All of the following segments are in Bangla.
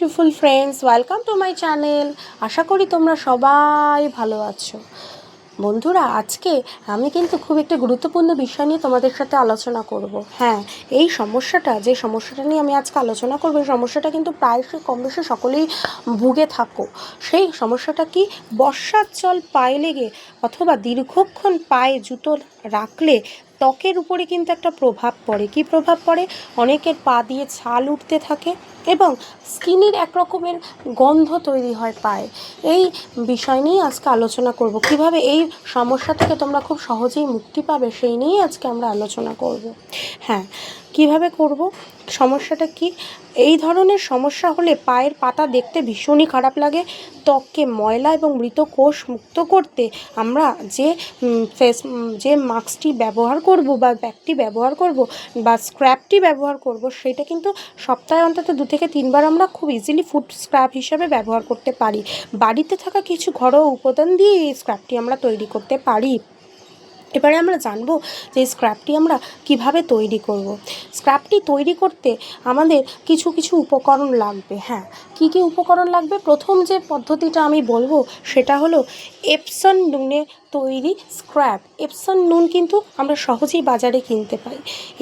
Beautiful friends welcome to my channel আশা করি তোমরা সবাই ভালো আছো। বন্ধুরা, আজকে আমি কিন্তু খুব একটা গুরুত্বপূর্ণ বিষয় নিয়ে তোমাদের সাথে আলোচনা করব। হ্যাঁ এই সমস্যাটা, যে সমস্যাটা নিয়ে আমি আজকে আলোচনা করব সমস্যাটা কিন্তু প্রায়শই কম বেশি সকলেই ভুগে থাকো। সেই সমস্যাটা কি? বর্ষার জল পায়ে লেগে অথবা দীর্ঘক্ষণ পায়ে জুতো রাখলে ত্বকের উপরে কিন্তু একটা প্রভাব পড়ে। কি প্রভাব পড়ে? অনেকের পা দিয়ে ছাল উঠতে থাকে এবং স্কিনের এক রকমের গন্ধ তৈরি হয় পায়ে। এই বিষয় নিয়ে আজকে আলোচনা করব। কীভাবে এই সমস্যা থেকে তোমরা খুব সহজেই মুক্তি পাবে সেই নিয়েই আজকে আমরা আলোচনা করব। হ্যাঁ কীভাবে করব? সমস্যাটা কি? এই ধরনের সমস্যা হলে পায়ের পাতা দেখতে ভীষণই খারাপ লাগে। ত্বককে ময়লা এবং মৃত কোষ মুক্ত করতে আমরা যে ফেস যে মাস্কটি ব্যবহার করব বা ব্যাগটি ব্যবহার করব বা স্ক্র্যাপটি ব্যবহার করব, সেটা কিন্তু সপ্তাহে অন্তত দু থেকে তিনবার আমরা খুব ইজিলি ফুড স্ক্র্যাপ হিসাবে ব্যবহার করতে পারি। বাড়িতে থাকা কিছু ঘরোয়া উপাদান দিয়ে এই স্ক্র্যাপটি আমরা তৈরি করতে পারি। এবারে আমরা জানব যে স্ক্র্যাপটি আমরা কীভাবে তৈরি করব। স্ক্র্যাপটি তৈরি করতে আমাদের কিছু কিছু উপকরণ লাগবে হ্যাঁ। কি কি উপকরণ লাগবে? প্রথম যে পদ্ধতিটা আমি বলব, সেটা হলো এপসন নুনে তৈরি স্ক্র্যাপ। এপসন নুন কিন্তু আমরা সহজেই বাজারে কিনতে পাই।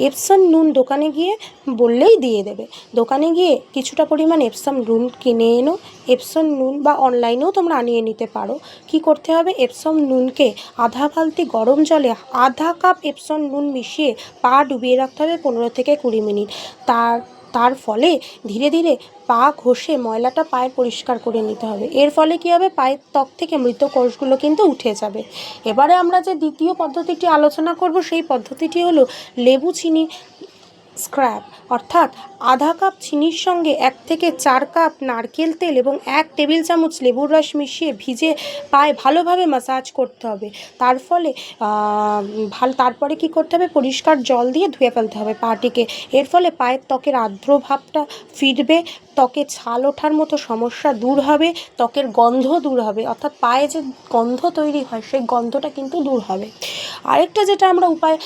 এপসন নুন দোকানে গিয়ে বললেই দিয়ে দেবে। দোকানে গিয়ে কিছুটা পরিমাণ এপসন নুন কিনে এনো। এপসন নুন বা অনলাইনেও তোমরা আনিয়ে নিতে পারো। কি করতে হবে? এপসম নুনকে আধা বালতি গরম জলে আধা কাপ এপসন নুন মিশিয়ে পা ডুবিয়ে রাখতে হবে পনেরো থেকে কুড়ি মিনিট। তার তার ফলে ধীরে ধীরে পা ঘষে ময়লাটা পায়ে পরিষ্কার করে নিতে হবে। এর ফলে কী হবে? পায়ের ত্বক থেকে মৃত কোষগুলো কিন্তু উঠে যাবে। এবারে আমরা যে দ্বিতীয় পদ্ধতিটি আলোচনা করব, সেই পদ্ধতিটি হলো লেবু চিনি স্ক্র্যাপ, অর্থাৎ আধা কাপ চিনির সঙ্গে এক থেকে চার কাপ নারকেল তেল এবং এক টেবিল চামচ লেবুর রস মিশিয়ে ভিজে পায়ে ভালোভাবে ম্যাসাজ করতে হবে। তার ফলে ভালো, তারপরে কি করতে হবে? পরিষ্কার জল দিয়ে ধুয়ে ফেলতে হবে পাটিকে। এর ফলে পায়ের ত্বকের আর্দ্র ভাবটা ফিরবে, ত্বকে ছাল ওঠার মতো সমস্যা দূর হবে, ত্বকের গন্ধ দূর হবে। অর্থাৎ পায়ে যে গন্ধ তৈরি হয়, সেই গন্ধটা কিন্তু দূর হবে। আরেকটা যেটা আমরা উপায়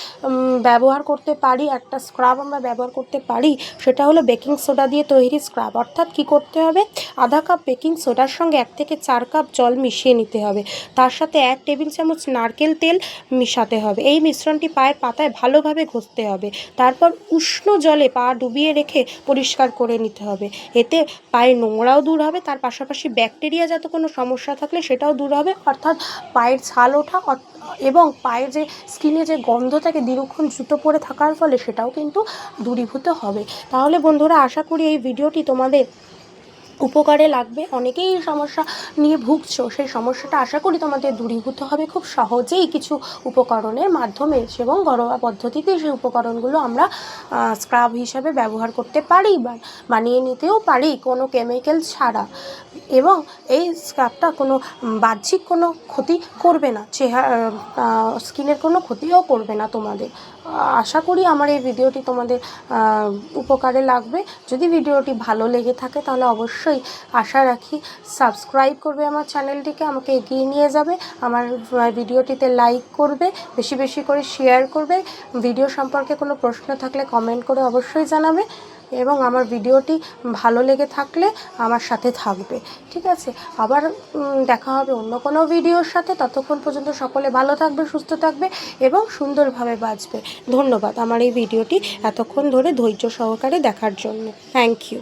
ব্যবহার করতে পারি, একটা স্ক্রাব আমরা ব্যবহার করতে পারি, সেটা হলো বেকিং সোডা দিয়ে তৈরি স্ক্রাব অর্থাৎ কি করতে হবে? আধা কাপ বেকিং সোডার সঙ্গে এক থেকে চার কাপ জল মিশিয়ে নিতে হবে। তার সাথে এক টেবিল চামচ নারকেল তেল মিশাতে হবে। এই মিশ্রণটি পায়ের পাতায় ভালোভাবে ঘষতে হবে। তারপর উষ্ণ জলে পা ডুবিয়ে রেখে পরিষ্কার করে নিতে হবে। এতে পায়ের নোংরাও দূর হবে, তার পাশাপাশি ব্যাকটেরিয়া যাতে কোনো সমস্যা থাকলে সেটাও দূর হবে। অর্থাৎ পায়ের ছাল ওঠা এবং পায়ের যে স্কিনে যে গন্ধ থাকে দীর্ঘক্ষণ জুতো পরে থাকার ফলে সেটাও কিন্তু দূরীভূত হবে। তাহলে বন্ধুরা, আশা করি এই ভিডিওটি তোমাদের উপকারে লাগবে। অনেকেই এই সমস্যা নিয়ে ভুগছো। সেই সমস্যাটা আশা করি তোমাদের দূরীভূত হবে। খুব সহজেই কিছু উপকরণের মাধ্যমে এবং ঘরোয়া পদ্ধতিতে সেই উপকরণগুলো আমরা স্ক্রাব হিসাবে ব্যবহার করতে পারি বা বানিয়ে নিতেও পারি কোনো কেমিক্যাল ছাড়া। এবং এই স্ক্রাবটা কোনো বাহ্যিক কোনো ক্ষতি করবে না। চেহারা স্কিনের কোনো ক্ষতিও করবে না তোমাদের। আশা করি আমার এই ভিডিওটি তোমাদের উপকারে লাগবে। যদি ভিডিওটি ভালো লেগে থাকে তাহলে অবশ্যই আশা রাখি সাবস্ক্রাইব করবে আমার চ্যানেলটিকে, আমাকে এগিয়ে নিয়ে যাবে, আমার ভিডিওটিতে লাইক করবে, বেশি বেশি করে শেয়ার করবে। ভিডিও সম্পর্কে কোনো প্রশ্ন থাকলে কমেন্ট করে অবশ্যই জানাবে এবং আমার ভিডিওটি ভালো লেগে থাকলে আমার সাথে থাকবে। ঠিক আছে? আবার দেখা হবে অন্য কোনো ভিডিওর সাথে। ততক্ষণ পর্যন্ত সকলে ভালো থাকবে, সুস্থ থাকবে এবং সুন্দরভাবে বাঁচবে। ধন্যবাদ আমার এই ভিডিওটি এতক্ষণ ধরে ধৈর্য সহকারে দেখার জন্য। Thank you